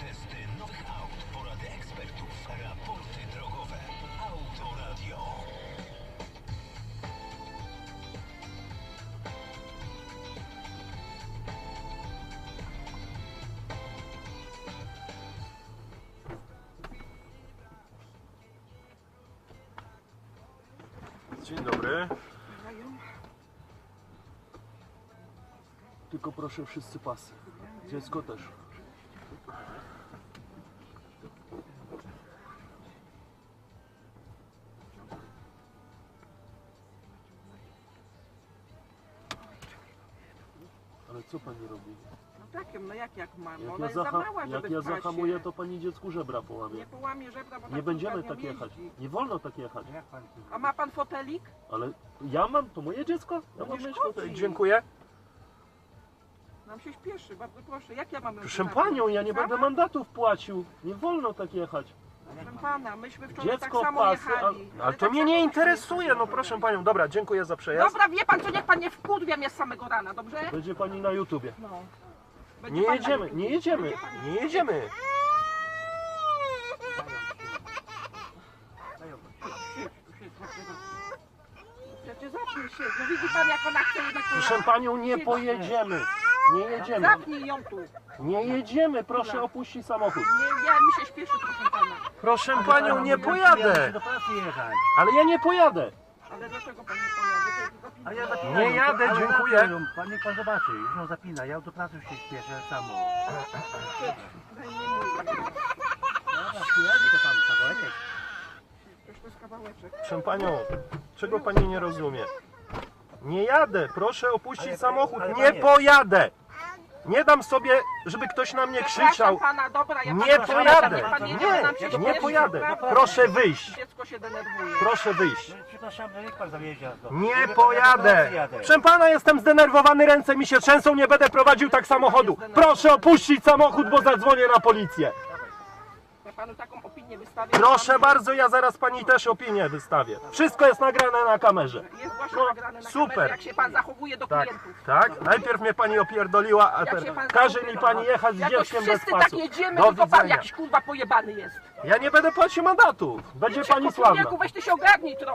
testy nowych aut, porady ekspertów, raporty drogowe. Autoradio. Dzień dobry. Tylko proszę wszyscy pasy. Dziecko też. Ale co pani robi? No takim, no jak jak mam? Jak Ona ja, jest za zaha- mała, żeby jak ja pasie. zahamuję, to pani dziecku żebra Nie połamie. połamie żebra, bo Nie tak będziemy tak jechać. Nie wolno tak jechać. A ma pan fotelik? Ale ja mam, to moje dziecko? Ja No mam nie mieć szkodzi. fotel. Dziękuję. Nam się śpieszy, bardzo proszę. Jak ja mam Proszę panią, ja nie Sama? będę mandatów płacił. Nie wolno tak jechać. Proszę pana, myśmy wczoraj Dziecko tak samo pasy, a, jechali. ale to tak mnie samo nie interesuje, no proszę panią. Dobra, dziękuję za przejazd. Dobra, wie pan co, niech pan nie wkurwia mnie z samego rana, dobrze? Będzie pani na YouTubie. No. Będzie Nie pan na jedziemy, nie jedziemy, nie jedziemy. Przecież zacznij się, no widzi pan jak ona chce jednak... Proszę panią, nie pojedziemy. Nie jedziemy. Zapnij ją tu. Nie jedziemy, proszę opuścić samochód. Nie, ja mi się śpieszy, proszę pana. Proszę panią, nie Ja pojadę. do pracy jechać. Ale ja nie pojadę. Ale dlaczego pan nie pojadzie? A ja zapinam. Nie jadę, ale dziękuję. zapinam. Pan niech pan zobaczy, już ją zapina. Ja do pracy już się śpieszę samo. Daj mi mój. Dobra, przyjadę to tam kawałeczek. Przecież to jest kawałeczek. Proszę panią, czego pani nie rozumie? Nie jadę, proszę opuścić Ale- samochód. ale Nie panie- pojadę. Nie dam sobie, żeby ktoś na mnie krzyczał. pana, dobra, ja Nie pana pojadę. niech pan jedzie, bo nam się Nie, śpieszy, nie pojadę. naprawdę. Proszę wyjść. Dziecko się denerwuje. Proszę wyjść. No, Przepraszam, no niech pan zawiezie nas do- Nie pojadę. Proszę pana, jestem zdenerwowany, ręce mi się trzęsą, nie będę prowadził tak samochodu. Proszę opuścić samochód, bo zadzwonię na policję. Panu taką opinię wystawię. Proszę Pan- bardzo, ja zaraz pani też opinię wystawię. Wszystko jest nagrane na kamerze. Jest właśnie No, nagrane na super. kamerze, jak się pan zachowuje do Tak, klientów. tak. Najpierw mnie pani opierdoliła, a teraz każe mi pani jechać z dzieckiem bez wszyscy tak pasu. jedziemy, Do tylko pan jakiś kurwa pojebany jest. Ja nie będę płacił mandatu. Będzie pani sławna. weź ty się ogarnij.